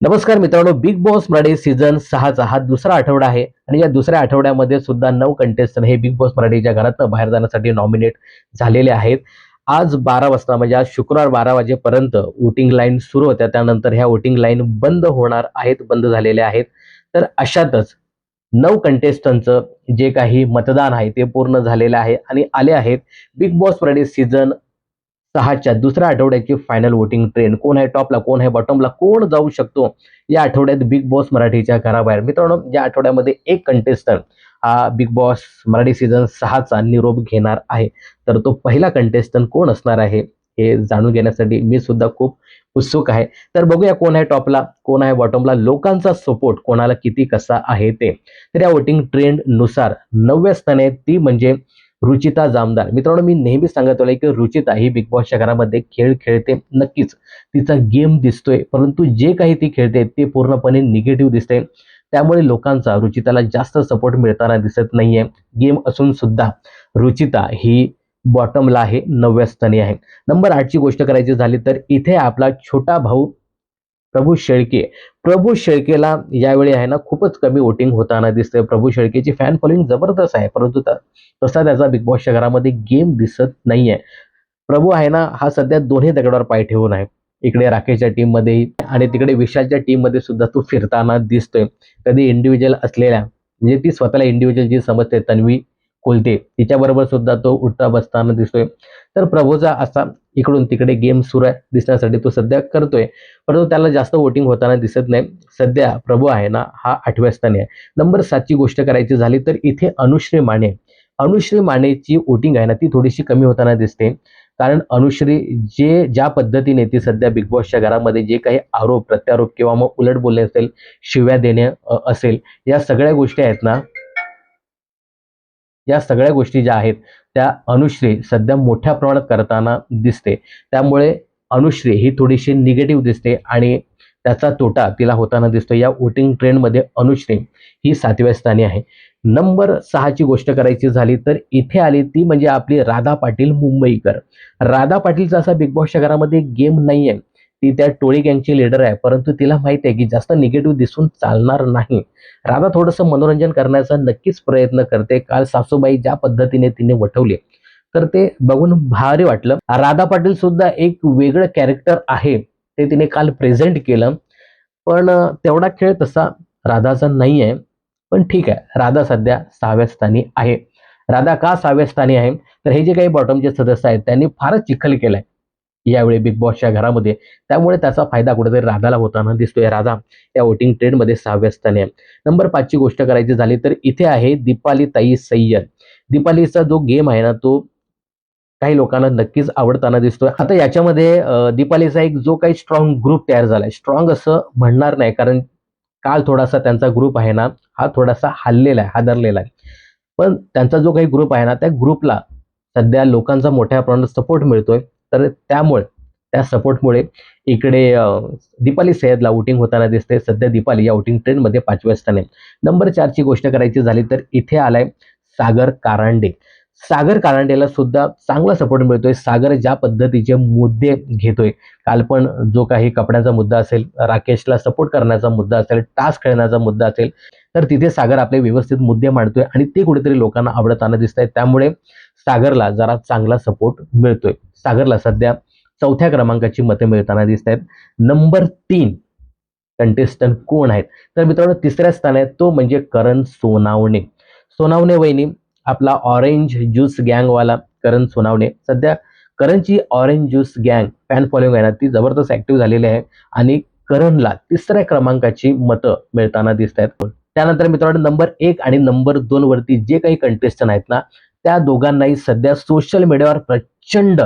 नमस्कार मित्रांनो big boss Marathi season सहाचा हा दुसरा आठवडा आहे आणि या दुसऱ्या आठवड्यामध्ये सुद्धा नऊ कंटेस्टंट हे बिग बॉस मराठीच्या घरातनं बाहेर जाण्यासाठी नॉमिनेट झालेले आहेत. आज बारा वाजता म्हणजे आज शुक्रवार बारा वाजेपर्यंत वोटिंग लाईन सुरू होत्या. त्यानंतर ह्या वोटिंग लाईन बंद होणार आहेत बंद झालेल्या आहेत. तर अशातच नऊ कंटेस्टंटचं जे काही मतदान आहे ते पूर्ण झालेलं आहे आणि आले आहेत बिग बॉस मराठी सीझन सहाच्या दुसऱ्या आठवड्याची फायनल वोटिंग ट्रेन कोण आहे टॉपला कोण आहे बॉटमला कोण जाऊ शकतो? या आठवड्यात बिग बॉस मराठीच्या घराबाहेर. मित्रांनो या आठवड्यामध्ये एक कंटेस्टंट हा बिग बॉस मराठी सीझन सहाचा निरोप घेणार आहे. तर तो पहिला कंटेस्टंट कोण असणार आहे हे जाणून घेण्यासाठी मी सुद्धा खूप उत्सुक आहे. तर बघूया कोण आहे टॉपला कोण आहे बॉटमला लोकांचा सपोर्ट कोणाला किती कसा आहे ते. तर या वोटिंग ट्रेंडनुसार नवव्या स्थाने ती म्हणजे रुचिता जामदार. मित्रांनो मी नेहमी सांगत आलोय की रुचिता ही बिग बॉसच्या घरामध्ये खेळ खेळते नक्कीच. तिचा गेम दिसतोय परंतु जे काही ती खेळते ते पूर्णपणे निगेटिव्ह दिसते त्यामुळे लोकांचा रुचिताला जास्त सपोर्ट मिळताना दिसत नाहीये. गेम असून सुद्धा रुचिता ही बॉटमला आहे नवव्या स्थानी आहे. नंबर आठची गोष्ट करायची झाली तर इथे आपला छोटा भाऊ प्रभू शेळके. प्रभू शेळकेला यावेळी आहे ना खूपच कमी वोटिंग होताना दिसतंय. प्रभू शेळकेची फॅन फॉलोईंग जबरदस्त आहे. परंतु तसा त्याचा बिग बॉसच्या घरामध्ये गेम दिसत नाहीये. प्रभू आहे ना हा सध्या दोन्ही दगडावर पाय ठेवून आहे. इकडे राकेशच्या टीममध्ये आणि तिकडे विशालच्या टीममध्ये सुद्धा तो फिरताना दिसतोय. कधी इंडिव्हिज्युअल असलेल्या म्हणजे ती स्वतःला इंडिव्हिज्युअल जी समजते तन्वी कोलते तिच्याबरोबर सुद्धा तो उठता बसताना दिसतोय. तर प्रभूचा असा इकडून तिकडे गेम सुरू आहे. दिसण्यासाठी तो सध्या करतोय. परंतु त्याला जास्त वोटिंग होताना दिसत नाही. सध्या प्रभू आहे ना हा आठव्या स्थानी आहे. नंबर सातची गोष्ट करायची झाली तर इथे अनुश्री माने. अनुश्री मानेची वोटिंग आहे ना ती थोडीशी कमी होताना दिसते. कारण अनुश्री जे ज्या पद्धतीने ती सध्या बिग बॉसच्या घरामध्ये जे काही आरोप प्रत्यारोप किंवा मग उलट बोलणे असेल शिव्या देणे असेल या सगळ्या गोष्टी आहेत ना या सगळ्या गोष्टी ज्या आहेत त्या अनुश्री सध्या मोठ्या प्रमाणात करताना दिसते. त्यामुळे अनुश्री ही थोडीशी निगेटिव्ह दिसते आणि त्याचा तोटा तिला होताना दिसतो. या वोटिंग ट्रेंडमध्ये अनुश्री ही सातव्या स्थानी आहे. नंबर सहाची गोष्ट करायची झाली तर इथे आली ती म्हणजे आपली राधा पाटील मुंबईकर. राधा पाटीलचा असा बिग बॉसच्या घरामध्ये गेम नाही आहे ती त्या टोळी गँगची लीडर आहे. परंतु तिला माहीत आहे की जास्त निगेटिव्ह दिसून चालणार नाही. राधा थोडंसं मनोरंजन करण्याचा नक्कीच प्रयत्न करते. काल सासूबाई ज्या पद्धतीने तिने वठवले तर ते बघून भारी वाटलं. राधा पाटील सुद्धा एक वेगळं कॅरेक्टर आहे. ते तिने काल प्रेझेंट केलं. पण तेवढा खेळ तसा राधाचा नाही आहे पण ठीक आहे. राधा सध्या सहाव्या स्थानी आहे. राधा का सहाव्या स्थानी आहे? तर हे जे काही बॉटमचे सदस्य आहेत त्यांनी फारच चिखल केलाय. यावेळी बिग बॉसच्या घरामध्ये. त्यामुळे त्याचा फायदा कुठेतरी राधाला होताना दिसतोय. राधा या वोटिंग ट्रेंडमध्ये सहाव्या स्थानी आहे. नंबर पाचची गोष्ट करायची झाली तर इथे आहे दीपाली ताई सय्यद. दीपालीचा जो गेम आहे ना तो काही लोकांना नक्कीच आवडताना दिसतोय. आता याच्यामध्ये दीपालीचा एक जो काही स्ट्रॉंग ग्रुप तयार झालाय. स्ट्रॉंग असं म्हणणार नाही कारण काल थोडासा त्यांचा ग्रुप आहे ना हा थोडासा हल्लेला आहे हादरलेला आहे. पण त्यांचा जो काही ग्रुप आहे ना त्या ग्रुपला सध्या लोकांचा मोठ्या प्रमाणात सपोर्ट मिळतोय. तर त्यामुळे त्या सपोर्टमुळे इकडे दीपाली सय्यदला वोटिंग होताना दिसते सध्या दीपाली या वोटिंग ट्रेंडमध्ये पाचव्या स्थानी नंबर चारची गोष्ट करायची झाली तर इथे आलाय सागर कारांडे. सागर कारांडेला सुद्धा चांगला सपोर्ट मिळतोय. सागर ज्या पद्धतीचे मुद्दे घेतोय काल पण जो काही कपड्याचा मुद्दा असेल राकेशला सपोर्ट करण्याचा मुद्दा असेल टास्क खेळण्याचा मुद्दा असेल तर तिथे सागर आपले व्यवस्थित मुद्दे मांडतोय आणि ते कुठेतरी लोकांना आवडताना दिसत आहे त्यामुळे सागरला जरा चांगला सपोर्ट मिळतोय. सागरला सध्या चौथ्या क्रमांकाची मते मिळताना दिसत आहेत नंबर तीन कंटेस्टंट कोण आहेत? तर मित्रांनो तिसऱ्या स्थानी आहे तो म्हणजे करण सोनावणे. सोनावणे वहिनी आपला ऑरेंज ज्यूस गँगवाला करण सोनावणे. सध्या करणची ऑरेंज ज्यूस गँग फॅन फॉलोइंग आहे ना ती जबरदस्त ऍक्टिव्ह झालेली आहे. आणि करणला तिसऱ्या क्रमांकाची मतं मिळताना दिसत आहेत त्यानंतर मित्रांनो नंबर एक आणि नंबर दोन वरती जे काही कंटेस्टंट आहेत ना त्या दोघांनाही सध्या सोशल मीडियावर प्रचंड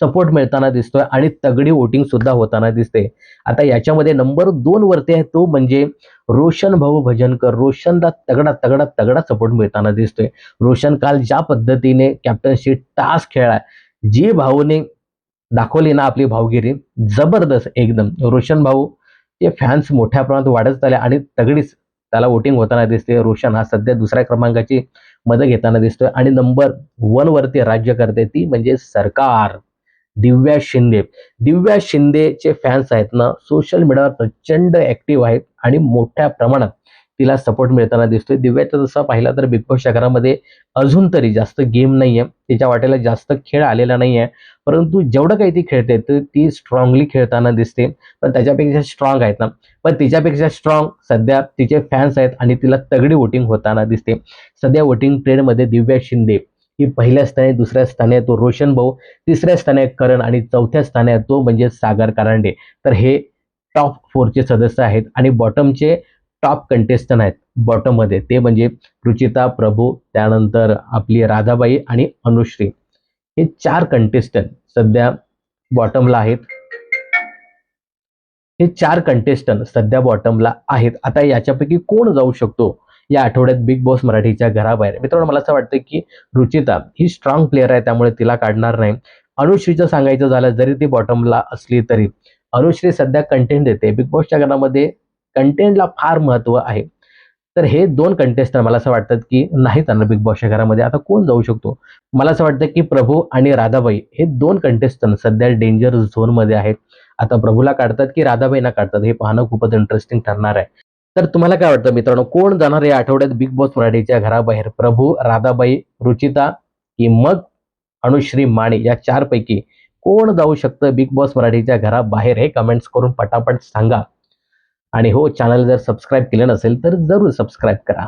सपोर्ट मिळताना दिसतोय आणि तगडी वोटिंग सुद्धा होताना दिसते. आता याच्यामध्ये नंबर दोन वरती आहे तो म्हणजे रोशन भाऊ भजनकर. रोशनला तगडा तगडा तगडा सपोर्ट मिळताना दिसतोय. रोशन काल ज्या पद्धतीने कॅप्टनशी टास्क खेळाय जी भाऊने दाखवली ना आपली भावगिरी जबरदस्त एकदम. रोशन भाऊ ते फॅन्स मोठ्या प्रमाणात वाढत आले आणि तगडीच त्याला वोटिंग होताना दिसते. रोशन हा सध्या दुसऱ्या क्रमांकाची मदत घेताना दिसतोय. आणि नंबर वन वरती राज्य करते ती म्हणजे सरकार. दिव्या शिंदे. दिव्या शिंदेचे फॅन्स आहेत ना सोशल मीडियावर प्रचंड ऍक्टिव्ह आहेत आणि मोठ्या प्रमाणात तिला सपोर्ट मिळताना दिसतोय. दिव्याचा जसा पाहिला तर बिग बॉस शहरामध्ये अजून तरी जास्त गेम नाही आहे तिच्या वाट्याला जास्त खेळ आलेला नाही आहे परंतु जेवढं काही ती खेळते तर ती स्ट्रॉंगली खेळताना दिसते. पण त्याच्यापेक्षा स्ट्रॉंग आहेत ना. पण तिच्यापेक्षा स्ट्रॉंग सध्या तिचे फॅन्स आहेत आणि तिला तगडी वोटिंग होताना दिसते. सध्या वोटिंग ट्रेंडमध्ये दिव्या शिंदे ही पहिल्या स्थानी दुसऱ्या स्थानी आहे तो रोशन भाऊ तिसऱ्या स्थानी आहे करण आणि चौथ्या स्थानी आहे तो म्हणजे सागर कारांडे. तर हे टॉप फोरचे सदस्य आहेत. आणि बॉटमचे टॉप कंटेस्टंट आहेत बॉटममध्ये ते म्हणजे रुचिता प्रभू त्यानंतर आपली राधाबाई आणि अनुश्री. हे चार कंटेस्टंट सध्या बॉटमला आहेत. हे चार कंटेस्टंट सध्या बॉटमला आहेत. आता याच्यापैकी कोण जाऊ शकतो? या आठवड्यात बिग बॉस मराठीच्या घराबाहेर. मित्रांनो मला असं वाटतं की रुचिता ही स्ट्रॉंग प्लेअर आहे त्यामुळे तिला काढणार नाही. अनुश्रीचं सांगायचं झालं जरी ती बॉटमला असली तरी. अनुश्री सध्या कंटेंट देते. बिग बॉसच्या घरामध्ये कंटेंटला फार महत्त्व आहे. तर हे दोन कंटेस्टंट मला असं वाटतं की नाही जाणार बिग बॉसच्या घरामध्ये. आता कोण जाऊ शकतो? मला असं वाटतं की प्रभू आणि राधाबाई हे दोन कंटेस्टंट सध्या डेंजर झोनमध्ये आहेत. आता प्रभूला काढतात की राधाबाईंना काढतात हे पाहणं खूपच इंटरेस्टिंग ठरणार आहे. तर तुम्हाला काय वाटतं मित्रांनो? कोण जाणार या आठवड्यात बिग बॉस मराठीच्या घराबाहेर? प्रभू राधाबाई रुचिता की मग अनुश्री माने? या चार पैकी कोण जाऊ शकतं बिग बॉस मराठीच्या घराबाहेर? हे कमेंट्स करून पटापट सांगा. आणि हो चॅनल जर सबस्क्राईब केलं नसेल तर जरूर सबस्क्राईब करा.